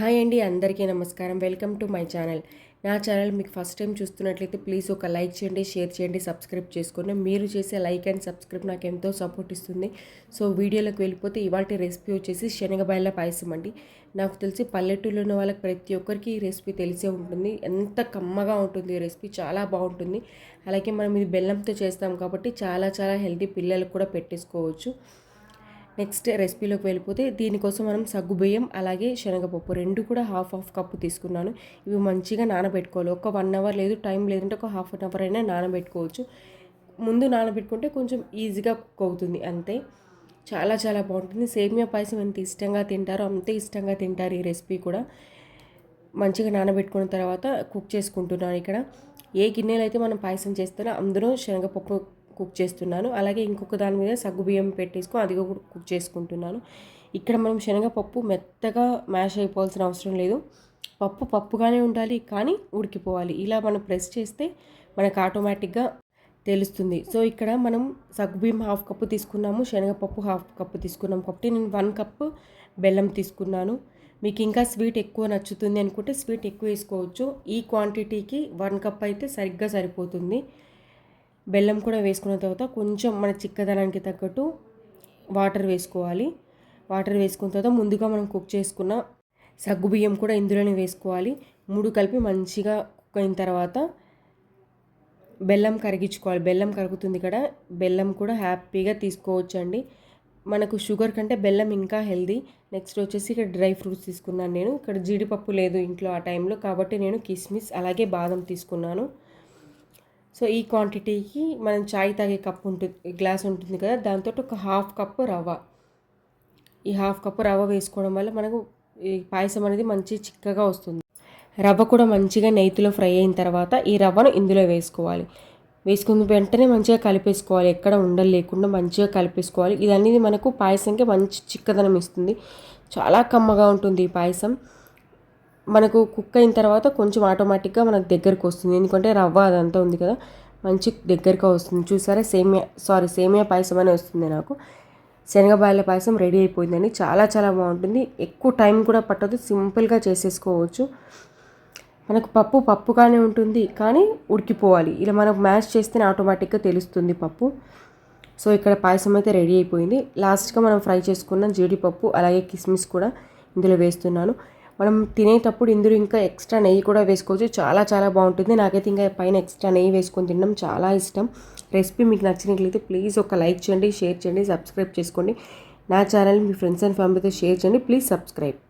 Hi అండి అందరికీ నమస్కారం. Welcome to my channel. నా ఛానల్ మీకు ఫస్ట్ టైం చూస్తున్నట్లయితే ప్లీజ్ ఒక లైక్ చేయండి షేర్ చేయండి సబ్స్క్రైబ్ చేసుకోండి. మీరు చేసే లైక్ అండ్ సబ్స్క్రైబ్ నాకు ఎంతో సపోర్ట్ ఇస్తుంది. సో వీడియోలోకి వెళ్ళిపోతే ఇవాళ రెసిపీ వచ్చేసి శనగబాయల పాయసం అండి. నాకు తెలిసి పల్లెటూరులో ఉన్న వాళ్ళకి ప్రతి ఒక్కరికి ఈ రెసిపీ తెలిసే ఉంటుంది. ఎంత కమ్మగా ఉంటుంది ఈ రెసిపీ చాలా బాగుంటుంది. అలాగే మనం ఇది బెల్లంతో చేస్తాం కాబట్టి చాలా చాలా హెల్తీ పిల్లలకు కూడా పెట్టేసుకోవచ్చు. నెక్స్ట్ రెసిపీలోకి వెళ్ళిపోతే దీనికోసం మనం సగ్గుబియ్యం అలాగే శనగపప్పు రెండు కూడా హాఫ్ హాఫ్ కప్పు తీసుకున్నాను. ఇవి మంచిగా నానబెట్టుకోవాలి. ఒక వన్ అవర్ లేదు టైం లేదంటే ఒక హాఫ్ అన్ అవర్ అయినా నానబెట్టుకోవచ్చు. ముందు నానబెట్టుకుంటే కొంచెం ఈజీగా కుక్ అవుతుంది అంతే. చాలా చాలా బాగుంటుంది. సేమియా పాయసం ఎంత ఇష్టంగా తింటారో అంతే ఇష్టంగా తింటారు ఈ రెసిపీ కూడా. మంచిగా నానబెట్టుకున్న తర్వాత కుక్ చేసుకుంటున్నాను ఇక్కడ. ఏ గిన్నెలు అయితే మనం పాయసం చేస్తారో అందులో శనగపప్పు కుక్ చేస్తున్నాను. అలాగే ఇంకొక దాని మీద సగ్గుబియ్యం పెట్టేసుకుని అది కూడా కుక్ చేసుకుంటున్నాను. ఇక్కడ మనం శనగపప్పు మెత్తగా మ్యాష్ అయిపోవాల్సిన అవసరం లేదు. పప్పు పప్పుగానే ఉండాలి కానీ ఉడికిపోవాలి. ఇలా మనం ప్రెస్ చేస్తే మనకు ఆటోమేటిక్గా తెలుస్తుంది. సో ఇక్కడ మనం సగ్గుబియ్యం హాఫ్ కప్పు తీసుకున్నాము శనగపప్పు హాఫ్ కప్పు తీసుకున్నాం కాబట్టి నేను వన్ కప్పు బెల్లం తీసుకున్నాను. మీకు ఇంకా స్వీట్ ఎక్కువ నచ్చుతుంది అనుకుంటే స్వీట్ ఎక్కువ వేసుకోవచ్చు. ఈ క్వాంటిటీకి వన్ కప్ అయితే సరిగ్గా సరిపోతుంది. బెల్లం కూడా వేసుకున్న తర్వాత కొంచెం మన చిక్కదనానికి తగ్గట్టు వాటర్ వేసుకోవాలి. వాటర్ వేసుకున్న తర్వాత ముందుగా మనం కుక్ చేసుకున్న సగ్గు బియ్యం కూడా ఇందులోనే వేసుకోవాలి. మూడు కలిపి మంచిగా కుక్ అయిన తర్వాత బెల్లం కరిగించుకోవాలి. బెల్లం కరుగుతుంది కదా బెల్లం కూడా హ్యాపీగా తీసుకోవచ్చు అండి మనకు షుగర్ కంటే బెల్లం ఇంకా హెల్దీ. నెక్స్ట్ వచ్చేసి ఇక్కడ డ్రై ఫ్రూట్స్ తీసుకున్నాను నేను. ఇక్కడ జీడిపప్పు లేదు ఇంట్లో ఆ టైంలో కాబట్టి నేను కిస్మిస్ అలాగే బాదం తీసుకున్నాను. సో ఈ క్వాంటిటీకి మనం చాయ్ తాగే కప్ ఉంటుంది గ్లాస్ ఉంటుంది కదా దాంతో ఒక హాఫ్ కప్పు రవ్వ. ఈ హాఫ్ కప్పు రవ్వ వేసుకోవడం వల్ల మనకు ఈ పాయసం అనేది మంచి చిక్కగా వస్తుంది. రవ్వ కూడా మంచిగా నెయ్యిలో ఫ్రై అయిన తర్వాత ఈ రవ్వను ఇందులో వేసుకోవాలి. వేసుకున్న వెంటనే మంచిగా కలిపేసుకోవాలి. ఎక్కడ ఉండలు లేకుండా మంచిగా కలిపేసుకోవాలి. ఇది అనేది మనకు పాయసంకి మంచి చిక్కదనం ఇస్తుంది. చాలా కమ్మగా ఉంటుంది ఈ పాయసం. మనకు కుక్ అయిన తర్వాత కొంచెం ఆటోమేటిక్గా మనకు దగ్గరకు వస్తుంది. ఎందుకంటే రవ్వ అదంతా ఉంది కదా. మంచి దగ్గరగా వస్తుంది. చూసారా? సేమియా సారీ సేమియా పాయసం అనే వస్తుంది నాకు. శనగబాయల పాయసం రెడీ అయిపోయిందండి. చాలా చాలా బాగుంటుంది. ఎక్కువ టైం కూడా పట్టదు. సింపుల్గా చేసేసుకోవచ్చు. మనకు పప్పు పప్పుగానే ఉంటుంది. కానీ ఉడికిపోవాలి. ఇలా మనకు మ్యాష్ చేస్తేనే ఆటోమేటిక్గా తెలుస్తుంది పప్పు. సో ఇక్కడ పాయసం అయితే రెడీ అయిపోయింది. లాస్ట్గా మనం ఫ్రై చేసుకున్న జీడిపప్పు అలాగే కిస్మిస్ కూడా ఇందులో వేస్తున్నాను. మనం తినేటప్పుడు ఇందులో ఇంకా ఎక్స్ట్రా నెయ్యి కూడా వేసుకోవచ్చు. చాలా చాలా బాగుంటుంది. నాకైతే ఇంకా పైన ఎక్స్ట్రా నెయ్యి వేసుకొని తినడం చాలా ఇష్టం. రెసిపీ మీకు నచ్చినట్లయితే ప్లీజ్ ఒక లైక్ చేయండి షేర్ చేయండి సబ్స్క్రైబ్ చేసుకోండి. నా ఛానల్ మీ ఫ్రెండ్స్ అండ్ ఫ్యామిలీతో షేర్ చేయండి. Please subscribe.